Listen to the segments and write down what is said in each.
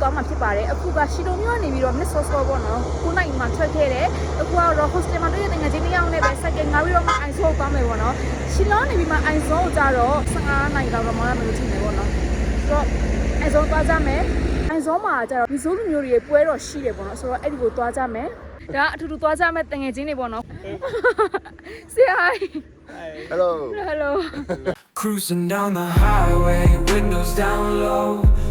သွားမှာဖြစ်ပါတယ်အခုကရှီတုံမြို့ကနေပြီးတော့ Miss Source ပေါ့နော်ကိုနိုင်မှာထွက်ခဲ့တယ်အခုကတော့ hostel မှာတွေ့တဲ့ငွေချင်းတစ်ယောက်နဲ့ပဲစက်ကငါပြီးတော့မှ ice ကိုသွားမယ်ပေါ့နော်ရှီလောနေပြီးမှ ice ကိုကြတော့15နိုင်လောက်တော့မှလာမယ်လို့ထင်တယ်ပေါ့နော်ဆိုတော့ ice ကိုသွားကြမယ်အိုင်ဇောမှာကျတော့ဒီဇိုးလူမျိုးတွေရဲ့ပွဲတော်ရှိတယ်ပေါ့နော်ဆိုတော့အဲ့ဒီကိုသွားကြမယ်ဒါအထူးထူးသွားကြမယ်တငယ်ချင်းတွေပေါ့နော် Say hi Hello. hello Cruising down the highway, windows down low.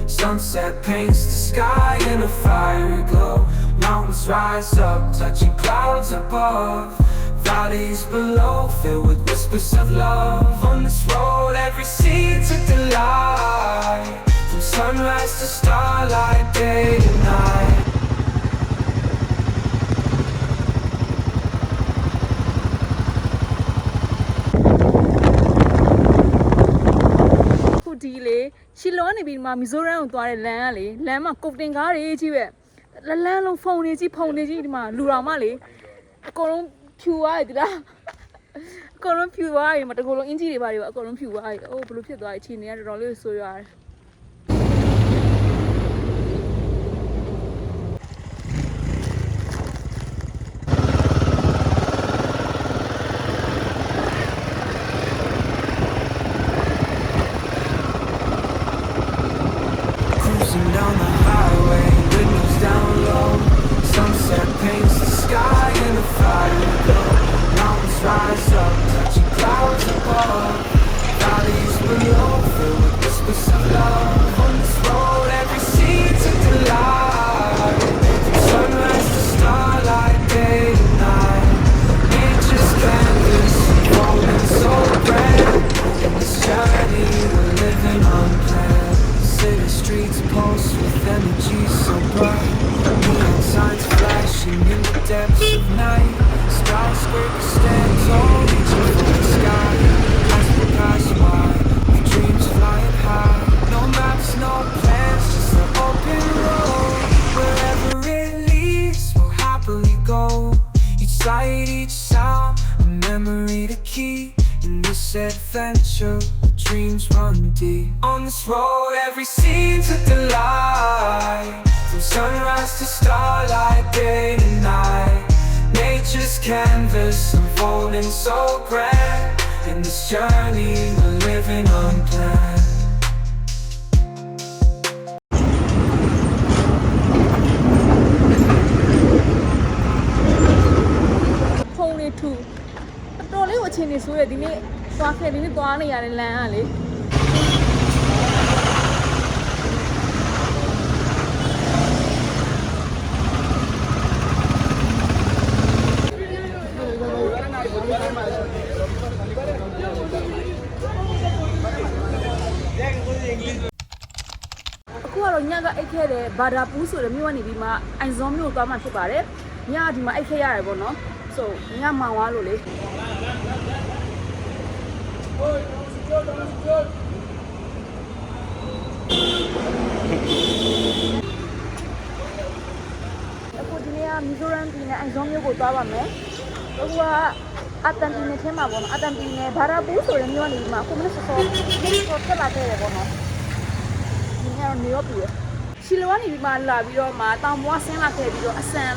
Sunset paints the sky in a fiery glow. Mountains rise up, touching clouds above. Valleys below, filled with whispers of love. On this ရှီလောနေပြီးမှမီဇိုရမ်ကိုသွားတဲ့လမ်းကလေလမ်းမှာကုတ်တင်ကားတွေကြီးပဲလလန်းလုံးဖုန်နေကြီးဖုန်နေကြီးဒီမှာလူတော်မလေအကုန်လုံးဖြူသွားပြီဒီလားအကုန်လုံးဖြူသွားပြီမတကူလုံးအင်ဂျီတွေပါတွေပါအကုန်လုံးဖြူသွားပြီအိုးဘလို့ဖြစ်သွားပြီခြေနေရတော်တော်လေးဆိုးရွားတယ် road, every scene's a delight. From sunrise to starlight, day to night. Nature's canvas unfolding so grand. In this journey, we're living unplanned. ဖုန်နေထူတော်တော်လေးကိုအချင်းနေဆိုးရဒီနေ့သွားခဲ့ဒီနေ့သွားနေရတဲ့လမ်းကလေအခုကတော့ညကအိတ် ခဲ့တဲ့ဘာဒါပူးဆိုတဲ့မြို့ကနေပြီးမှအိုင်ဇွန်မြို့ကိုသွားမှဖြစ်ပါတယ်ညကဒီမှာအိတ်ခဲ့ရတယ်ပေါ့နော်ဆိုညမောင်သွားလို့လေအခုဒီနေ့ကမီဇိုရမ်ပြည်နယ်အိုင်ဇွန်မြို့ကိုသွားပါမယ်။အခုကအတန်ပြည်နယ်ထဲမှာပေါ့နော်။အတန်ပြည်နယ်ဘာရာပူးဆိုတဲ့မြို့ကနေဒီမှာကိုမနစ်စောစောဒီကိုတက်လာခဲ့တယ်ပေါ့နော်။ဒီနေ့ကတော့နေရောပြည် ရ။ရှီလိုကနေဒီမှာလာပြီးတော့မှတောင်ပေါ်ဆင်းလာခဲ့ပြီးတော့အဆန်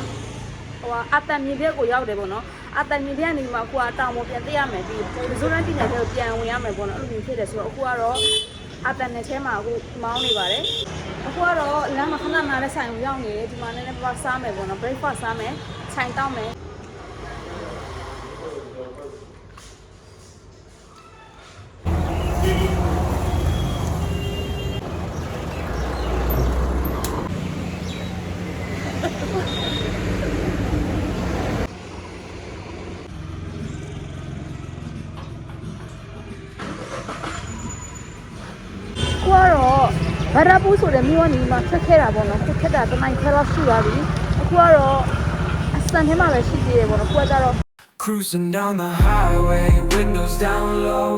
ဟိုကအတန်မြေဘက်ကိုရောက်တယ်ပေါ့နော်။အတန်မြေဘက်ကနေဒီမှာကိုကတောင်ပေါ်ပြန်တက်ရမယ်ပြီးမီဇိုရမ်ပြည်နယ်ထဲကိုပြန်ဝင်ရမယ်ပေါ့နော်။အဲ့လိုမျိုးဖြစ်တယ်ဆိုတော့အခုကတော့အတန်နယ်ထဲမှာအခုမောင်းနေပါတယ်။အခုကတော့လမ်းမှာခဏနားတဲ့ဆိုင်ကိုရောက်နေတယ်ဒီမှာနည်းနည်းပါးပါးစားမယ်ပေါ့နော် breakfast စားမယ်ဆိုင်တောက်မယ် ရာပူးဆိုတဲ့မြို့ကနေမှဆက်ခဲ့တာပေါ့နော်ခုခက်တာတနိုင်ခွဲလောက်ရှိသွားပြီအခုကတော့အစံထဲမှာပဲရှိသေးတယ်ပေါ့နော်ခုကကြတော့ Cruising down the highway, windows down low.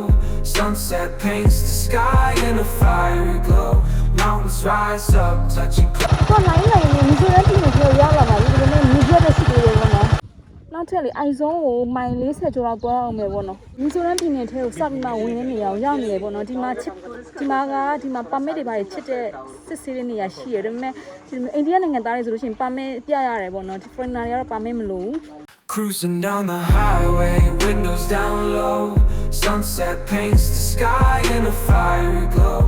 Sunset paints the sky in a fiery glow. Mountains rise up, touching clouds. တော့လိုင်းလိုင်းနဲ့မီဇိုရမ်ပြည်နယ်ကိုရောက်လာပါပြီဒီလိုနဲ့မီဇိုရမ်ရှိသေးတယ်ပေါ့ နော်လာနောက်ထပ်လေအိုင်ဇုံကိုမိုင်40ကျော်လောက်သွားအောင်မယ်ပေါ့နော်မီဇိုရမ်ပြည်နယ်ထဲကိုစပြီးမှဝင်နေနေအောင်ရောက်နေတယ်ပေါ့နော်ဒီမှာချစ်ဒီမှာကဒီမှာပါမစ်တွေပါချစ်တဲ့စစ်ဆေးတဲ့နေရာရှိရတယ်ဒါပေမဲ့ဒီအိန္ဒိယနိုင်ငံသားတွေဆိုလို့ရှိရင်ပါမစ်ပြရတယ်ပေါ့နော်ဒီ foreigner တွေကတော့ပါမစ်မလို့ Cruising down the highway, windows down low. Sunset paints the sky in a fiery glow.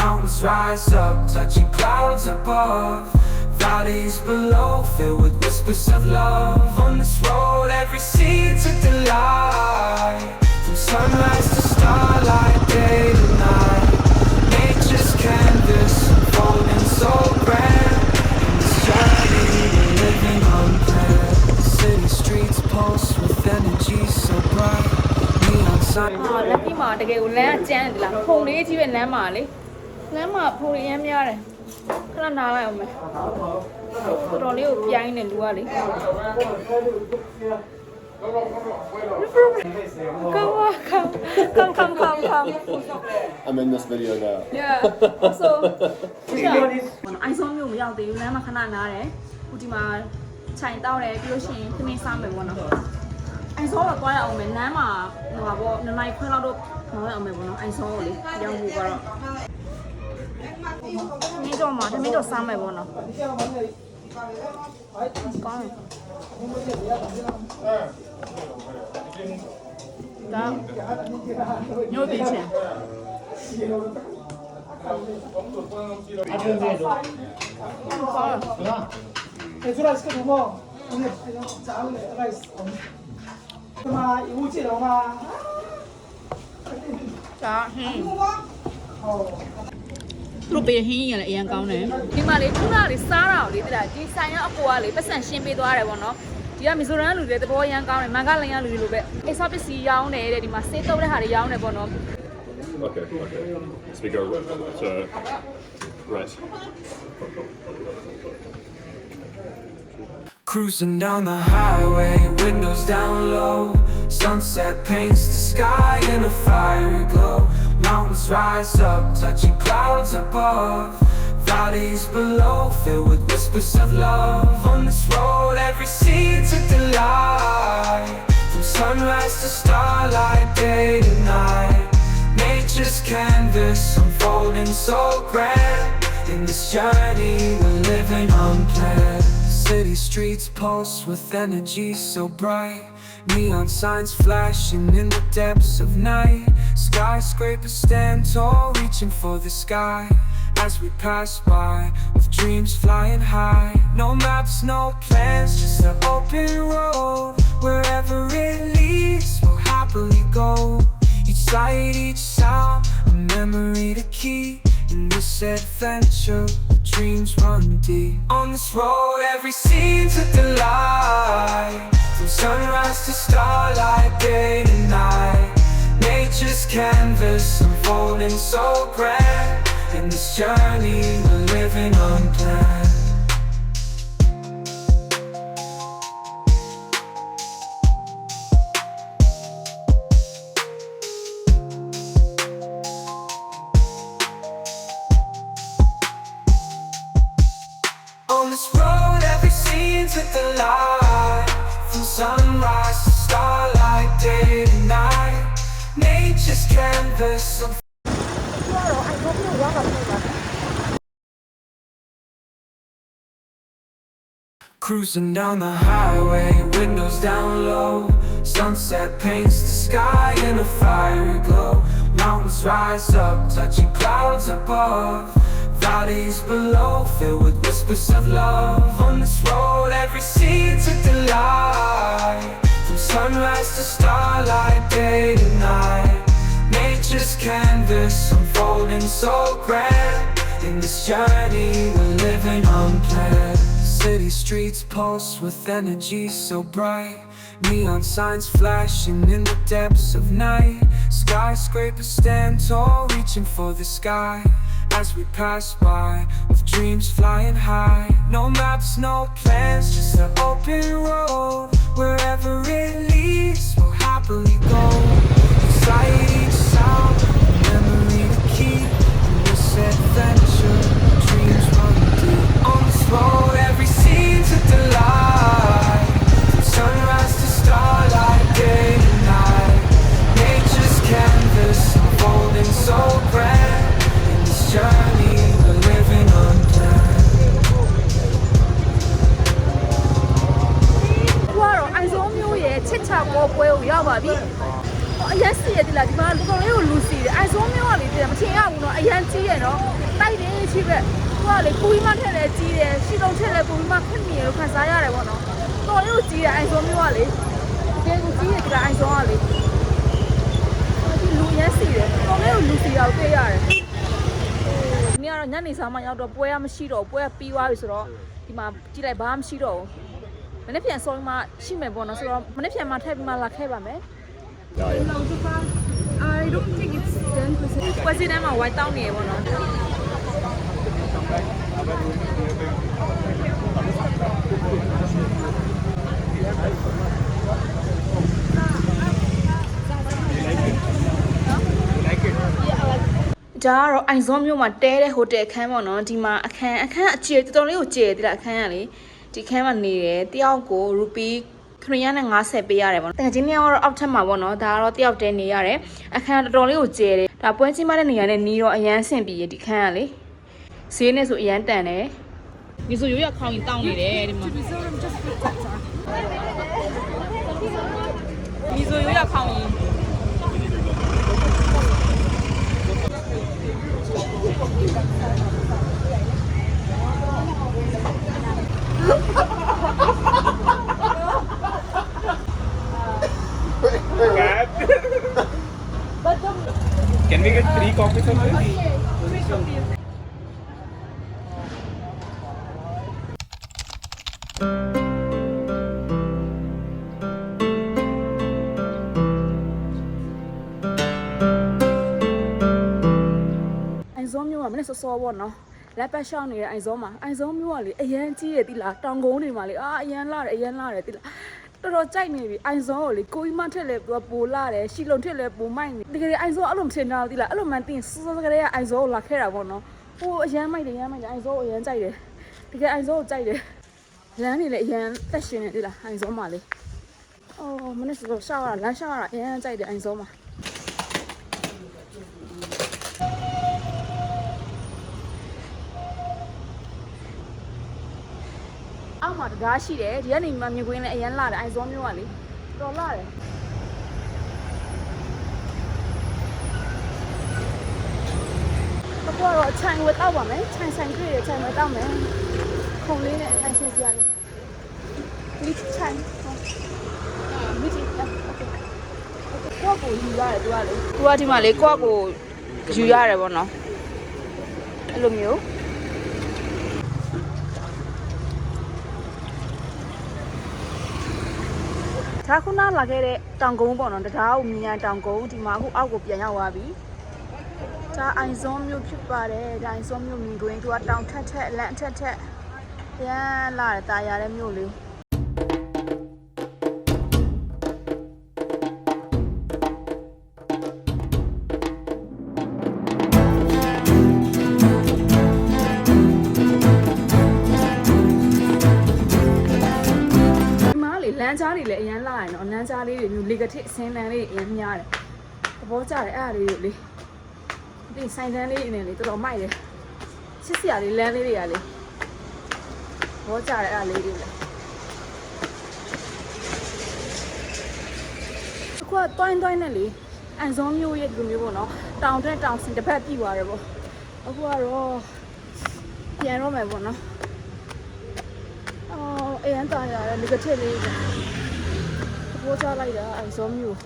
Mountains rise up, touching clouds above. Valleys below, filled with whispers of love. On this road, every seed's a delight. From sunrise to starlight, day to night. Nature's canvas, unfolding so grand. In this journey, we're living unplanned. City streets pulse with energy so bright. Neon signs. အာလက်ပြီးမှာတကယ်ကိုလမ်းကကျန်းတယ်လားဖုံလေးကြီးပဲလမ်းမှာလေလမ်းမှာဖုံလေးအများများတယ် ခဏနားလိုက်အောင်မယ်တော်တော်လေးကိုပြိုင်းနေလူကလေကမကမ်ကမ်ကမ်ကမ် I'm in this video now. yeah so အိုင်ဆုံးမျိုးမရောက်သေးဘူးလမ်းမှာခဏနားတယ်ခုဒီမှာခြိုင်တောက်တယ်ပြီးလို့ရှိရင်ခင်းစားမယ်ပေါ့နော်အိုင်ဆုံးတော့တွားရအောင်မယ်လမ်းမှာဟိုပါပေါ့နှစ်နိုင်ခွဲလောက်တော့ခေါင်းရအောင်မယ်ပေါ့နော်အိုင်ဆုံးကိုလေရောက်ဖို့ကတော့ 没叫嘛，他没叫三百多呢。刚。打。扭对劲。啊！对了，对了，出来吃个馍。对。炸的来吃。他妈有肌肉吗？嗯。好。 သူတို့ပေးဟင်းရင်လည်းအရင်ကောင်းတယ်ဒီမှာလေခုနကလေစားတာကိုလေတိလားဒီဆိုင်ရအကိုကလေပတ်စံရှင်းပေးသွားတယ်ပေါ့နော်ဒီကမီဇိုရမ်လူတွေတဘောရန်ကောင်းတယ်မန်ကလိုင်းရလူတွေလိုပဲအိဆော့ပစ္စည်းရောင်းတယ်တဲ့ဒီမှာစေးတုပ်တဲ့ဟာတွေရောင်းတယ်ပေါ့နော် Okay, okay. Speak over. So, rice. Cruising down the highway, windows down low. Sunset paints the sky in a fiery glow. Mountains rise up, touching clouds above. Valleys below, filled with whispers of love. On this road, every seed's a delight. From sunrise to starlight, day to night. Nature's canvas unfolding so grand. In this journey, we're living unplanned. City streets pulse with energy so bright. Neon signs flashing in the depths of night. Skyscrapers stand tall, reaching for the sky. As we pass by, with dreams flying high. No maps, no plans, just an open road. Wherever it leads, we'll happily go. Each sight, each sound, a memory to keep. In this adventure, dreams run deep. On this road, every scene's a delight. From sunrise to starlight, day to night. Nature's canvas unfolding so grand. In this journey, we're living unplanned. On this road, every scene's with the light sunrise, starlight, day and night. Nature's canvas of Cruising down the highway, windows down low. Sunset paints the sky in a fiery glow. Mountains rise up, touching clouds above. Valleys below, filled with whispers of love. On this road, every seed's a delight. From sunrise to starlight, day to night. Nature's canvas unfolding so grand. In this journey, we're living unplanned. City streets pulse with energy so bright. Neon signs flashing in the depths of night. Skyscrapers stand tall, reaching for the sky. As we pass by, with dreams flying high. No maps, no plans, just an open road. Wherever it leads, we'll happily go. Inside အရင်စီရတိလားဒီမှာတော်တော်လေးကိုလူစီတယ်အိုင်ဇွန်မျိုးကလေတဲ့မထင်ရဘူးနော်အရင်ကြီးရနော်တိုက်တယ်ချိပဲသူကလေပူပြီးမှထက်လဲကြီးတယ်ရှီတုံထက်လဲပူပြီးမှခက်နေလို့ခံစားရတယ်ပေါ့နော်တော်လေးကိုကြီးတယ်အိုင်ဇွန်မျိုးကလေတကယ်ကိုကြီးရဒီကအိုင်ဇွန်ကလေဒီလူရစီတယ်တော်လေးကိုလူစီတော့တွေ့ရတယ်ဒီနေ့ကတော့ညနေစာမှရောက်တော့ပွဲကမရှိတော့ပွဲကပြီးသွားပြီဆိုတော့ဒီမှာကြည့်လိုက်ဘာမှမရှိတော့ဘူးမနေ့ပြန်ဆုံးမှရှိမယ်ပေါ့နော်ဆိုတော့မနေ့ပြန်မှထည့်ပြီးမှလာခဲ့ပါမယ် Yeah, yeah. I don't think it's 10%ပွဲစီတန်းမှာ white တောင်းနေရပေါ့နော်ဒါကတော့အိုင်ဇွန်မြို့မှာတဲတဲ့ဟိုတယ်အခန်းပေါ့နော်ဒီမှာအခန်းအခန်းအကျယ်တော်တော်လေးကိုကျယ်သေးတာအခန်းကလေဒီခန်းမှာနေတယ်တယောက်ကိုရူပီ 350ပေးရတယ်ပေါ့နော်တကယ်ချင်းများကတော့အောက်ထပ်မှာပေါ့နော်ဒါကတော့တယောက်တည်းနေရတယ်အခန်းကတော်တော်လေးကိုကျယ်တယ်ဒါပွဲချင်းမတဲ့နေရာနဲ့နီးတော့အရန်ဆင်ပြေရဒီခန်းကလေဈေးနဲ့ဆိုအရန်တန်တယ်ဒီဆိုရိုးရခေါင်းရင်တောင်းနေတယ်ဒီမှာဒီဆိုရိုးရခေါင်းရ ဇုံမျိုးကမနေ့စောစောပေါ့နော်လက်ပတ်ရှောင်းနေတဲ့အိုင်ဇုံမှာအိုင်ဇုံမျိုးကလေအရန်ကြီးရည်တိလားတောင်ကုန်းတွေမှာလေအာအရန်လာတယ်အရန်လာတယ်တိလားတော်တော်ကြိုက်နေပြီအိုင်ဇုံကိုလေကိုကြီးမထက်လေသူကပိုလာတယ်ရှီလုံထက်လေပိုမိုက်နေတကယ်အိုင်ဇုံအဲ့လိုမထင်တော့တိလားအဲ့လိုမှန်တင်စောစောကလေးကအိုင်ဇုံကိုလာခဲ့တာပေါ့နော်ဟိုအရန်မိုက်တယ်အရန်မိုက်တယ်အိုင်ဇုံကိုအရန်ကြိုက်တယ်တကယ်အိုင်ဇုံကိုကြိုက်တယ်လမ်းနေလေအရန်တက်ရှင်နေတိလားအိုင်ဇုံမှာလေအော်မနေ့စောစောရှောက်ရတာလမ်းရှောက်ရတာအရန်ကြိုက်တယ်အိုင်ဇုံမှာ အောက်မှာတကားရှိတယ်ဒီကနေမှမြင်ကွင်းလည်းအရန်လာတယ်အိုင်ဇောမျိုးကလေတော်လာတယ်ကွာတော့ခြိုင်ဝတ်တော့ပါမယ်ခြိုင်ဆိုင်ကြည့်ရခြိုင်ဝတ်တော့မယ်ခုံလေးနဲ့ခြိုင်ဆင်းစရာလေးဒီခြိုင်မိတိတာကွာကိုယူရတယ်သူကလေသူကဒီမှာလေကွာကိုယူရတယ်ဗောနော်အဲ့လိုမျိုး ဒါခုနလာခဲ့တဲ့တောင်ကုန်းပေါ့နော်တရားကိုမြင်ရတောင်ကုန်းဒီမှာအခုအောက်ကိုပြန်ရောက်သွားပြီဒါအိုင်ဇွန်မြို့ဖြစ်ပါတယ်ဒါအိုင်ဇွန်မြို့မြင်ကွင်းသူကတောင်ထက်ထက်အလန့်ထက်ထက်ပြန်လာတဲ့တာယာတဲ့မြို့လေး မှာလေလမ်းကြားတွေလည်းအရန်လာရနော်လမ်းကြားလေးတွေမျိုးလေကထစ်အစင်းလမ်းလေးတွေအရန်များတယ်သဘောကျတယ်အဲ့အရာလေးတွေလေဒီဆိုင်တန်းလေးအနေနဲ့တော်တော်မိုက်တယ်ချစ်စရာလေးလမ်းလေးတွေကလေသဘောကျတယ်အဲ့အရာလေးတွေလေအခုကတွိုင်းတွိုင်းနဲ့လေအန်ဇွန်မျိုးရဲ့ဒီလိုမျိုးပေါ့နော်တောင်တက်တောင်စီတစ်ဖက်ပြည်သွားတယ်ပေါ့အခုကတော့ပြန်တော့မယ်ပေါ့နော် အော်အရန်တာရတယ်လေကထစ်လေးပဲသဘောချလိုက်တာအဲဇောမျိုး